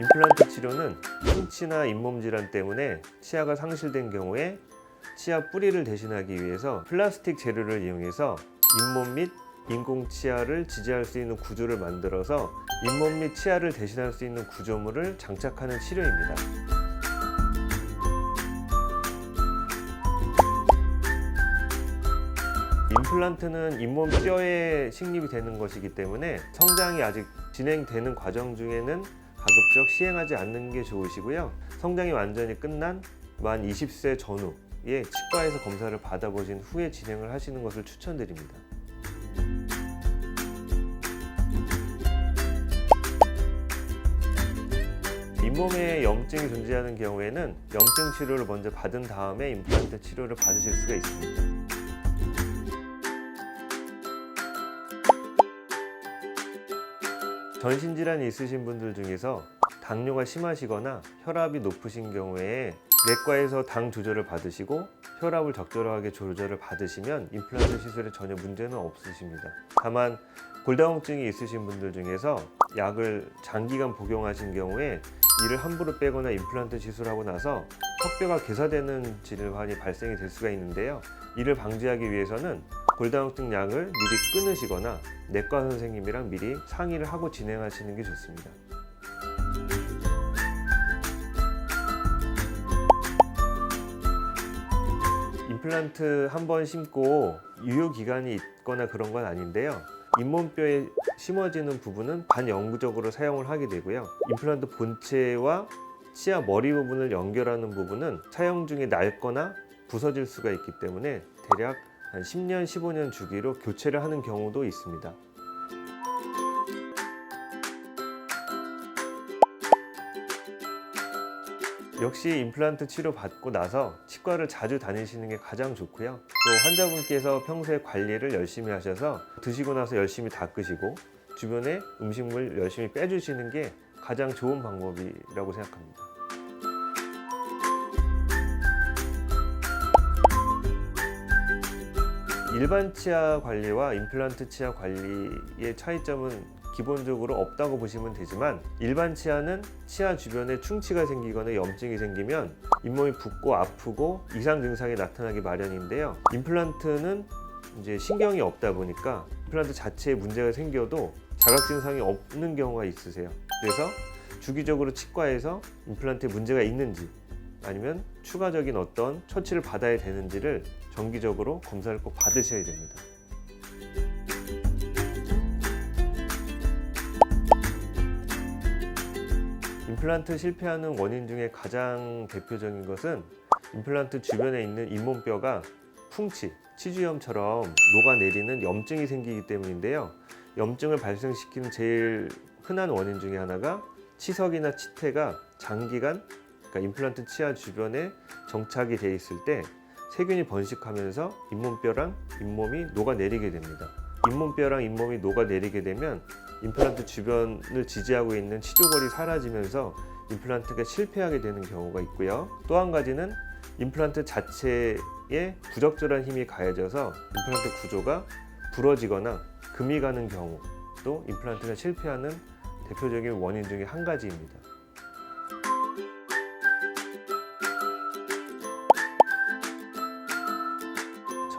임플란트 치료는 충치나 잇몸 질환 때문에 치아가 상실된 경우에 치아 뿌리를 대신하기 위해서 플라스틱 재료를 이용해서 잇몸 및 인공 치아를 지지할 수 있는 구조를 만들어서 잇몸 및 치아를 대신할 수 있는 구조물을 장착하는 치료입니다. 임플란트는 잇몸 뼈에 식립이 되는 것이기 때문에 성장이 아직 진행되는 과정 중에는 가급적 시행하지 않는 게 좋으시고요. 성장이 완전히 끝난 만 20세 전후에 치과에서 검사를 받아보신 후에 진행을 하시는 것을 추천드립니다. 잇몸에 염증이 존재하는 경우에는 염증 치료를 먼저 받은 다음에 임플란트 치료를 받으실 수가 있습니다. 전신 질환이 있으신 분들 중에서 당뇨가 심하시거나 혈압이 높으신 경우에 내과에서 당 조절을 받으시고 혈압을 적절하게 조절을 받으시면 임플란트 시술에 전혀 문제는 없으십니다. 다만 골다공증이 있으신 분들 중에서 약을 장기간 복용하신 경우에 이를 함부로 빼거나 임플란트 시술하고 나서 턱뼈가 괴사되는 질환이 발생이 될 수가 있는데요. 이를 방지하기 위해서는 골다공증 약을 미리 끊으시거나 내과 선생님이랑 미리 상의를 하고 진행하시는 게 좋습니다. 임플란트 한 번 심고 유효 기간이 있거나 그런 건 아닌데요. 잇몸뼈에 심어지는 부분은 반영구적으로 사용을 하게 되고요. 임플란트 본체와 치아 머리 부분을 연결하는 부분은 사용 중에 낡거나 부서질 수가 있기 때문에 대략 한 10년, 15년 주기로 교체를 하는 경우도 있습니다. 역시 임플란트 치료 받고 나서 치과를 자주 다니시는 게 가장 좋고요. 또 환자분께서 평소에 관리를 열심히 하셔서 드시고 나서 열심히 닦으시고 주변에 음식물 열심히 빼주시는 게 가장 좋은 방법이라고 생각합니다. 일반 치아 관리와 임플란트 치아 관리의 차이점은 기본적으로 없다고 보시면 되지만 일반 치아는 치아 주변에 충치가 생기거나 염증이 생기면 잇몸이 붓고 아프고 이상 증상이 나타나기 마련인데요. 임플란트는 이제 신경이 없다 보니까 임플란트 자체에 문제가 생겨도 자각 증상이 없는 경우가 있으세요. 그래서 주기적으로 치과에서 임플란트에 문제가 있는지 아니면 추가적인 어떤 처치를 받아야 되는지를 정기적으로 검사를 꼭 받으셔야 됩니다. 임플란트 실패하는 원인 중에 가장 대표적인 것은 임플란트 주변에 있는 잇몸뼈가 풍치, 치주염처럼 녹아내리는 염증이 생기기 때문인데요. 염증을 발생시키는 제일 흔한 원인 중에 하나가 치석이나 치태가 장기간 그러니까 임플란트 치아 주변에 정착이 돼 있을 때 세균이 번식하면서 잇몸뼈랑 잇몸이 녹아내리게 됩니다. 잇몸뼈랑 잇몸이 녹아내리게 되면 임플란트 주변을 지지하고 있는 치조골이 사라지면서 임플란트가 실패하게 되는 경우가 있고요. 또 한 가지는 임플란트 자체에 부적절한 힘이 가해져서 임플란트 구조가 부러지거나 금이 가는 경우도 임플란트가 실패하는 대표적인 원인 중에 한 가지입니다.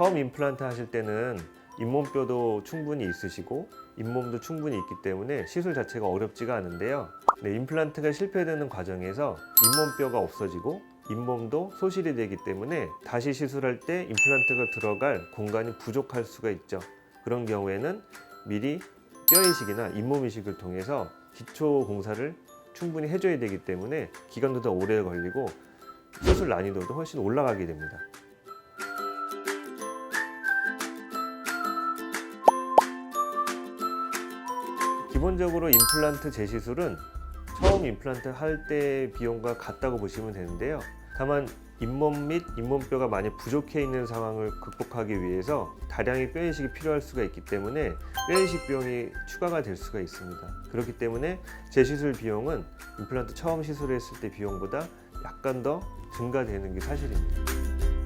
처음 임플란트 하실 때는 잇몸뼈도 충분히 있으시고 잇몸도 충분히 있기 때문에 시술 자체가 어렵지가 않은데요. 네, 임플란트가 실패되는 과정에서 잇몸뼈가 없어지고 잇몸도 소실이 되기 때문에 다시 시술할 때 임플란트가 들어갈 공간이 부족할 수가 있죠. 그런 경우에는 미리 뼈 이식이나 잇몸 이식을 통해서 기초 공사를 충분히 해줘야 되기 때문에 기간도 더 오래 걸리고 수술 난이도도 훨씬 올라가게 됩니다. 기본적으로 임플란트 재시술은 처음 임플란트 할 때 비용과 같다고 보시면 되는데요. 다만 잇몸 및 잇몸뼈가 많이 부족해 있는 상황을 극복하기 위해서 다량의 뼈 이식이 필요할 수가 있기 때문에 뼈 이식 비용이 추가가 될 수가 있습니다. 그렇기 때문에 재시술 비용은 임플란트 처음 시술했을 때 비용보다 약간 더 증가되는 게 사실입니다.